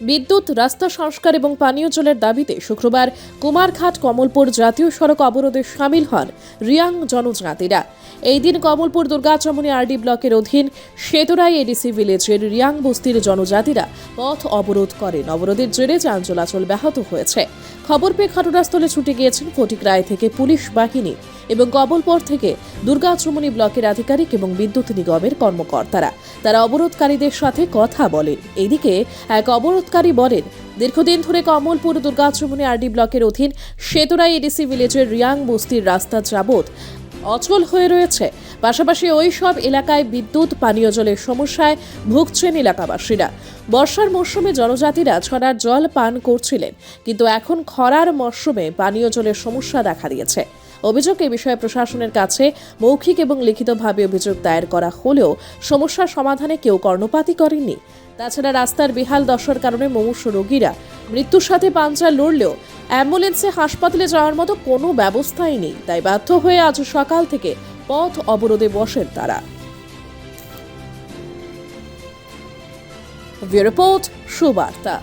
বিদ্যুৎ, রাস্তা সংস্কার এবং পানীয় জলের দাবিতে শুক্রবার কুমারঘাট কমলপুর জাতীয় সড়ক অবরোধে সামিল হন রিয়াং জনজাতিরা। এই দিন কমলপুর দুর্গাচমনি আরডি ব্লকের অধীন সেতুরাই এডিসি ভিলেজের রিয়াং বস্তির জনজাতিরা পথ অবরোধ করেন। অবরোধের জেরে যান চলাচল ব্যাহত হয়েছে। খবর পেয়ে ঘটনাস্থলে ছুটে গিয়েছেন ফটিক রায় থেকে পুলিশ বাহিনী। এবং কমলপুর থেকে দুর্গাচমনি ব্লকের আধিকারিক এবং বিদ্যুৎ নিগমের কর্মকর্তারা। তারা অবরোধকারীদের সাথে কথা বলেন। এদিকে এক অবরোধকারী বলেন, দীর্ঘদিন ধরে কমলপুর দুর্গাচমনি আরডি ব্লকের অধীন সেতুরাই এডিসি ভিলেজের রিয়াং বস্তির রাস্তা যাবৎ অচল হয়ে রয়েছে। পাশাপাশি ওই সব এলাকায় বিদ্যুৎ, পানীয় জলের সমস্যায় ভুগছেন এলাকাবাসীরা। বর্ষার মরশুমে জনজাতিরা ছড়ার জল পান করছিলেন, কিন্তু এখন খরার মরশুমে পানীয় জলের সমস্যা দেখা দিয়েছে। অভিযোগ এ বিষয়ে প্রশাসনের কাছে মৌখিক এবং লিখিতভাবে অভিযোগ দায়ের করা হলেও সমস্যার সমাধানে কেউ কর্ণপাতই করেননি। তাছাড়া রাস্তার বেহাল দশার কারণে মুমূর্ষু রোগীরা মৃত্যুর সাথে পাঞ্জা লড়লেও অ্যাম্বুলেন্সে হাসপাতালে যাওয়ার মতো কোনো ব্যবস্থাই নেই, তাই বাধ্য হয়ে আজ সকাল থেকে পথ অবরোধে বসেন তারা। রিপোর্ট, সুবার্তা।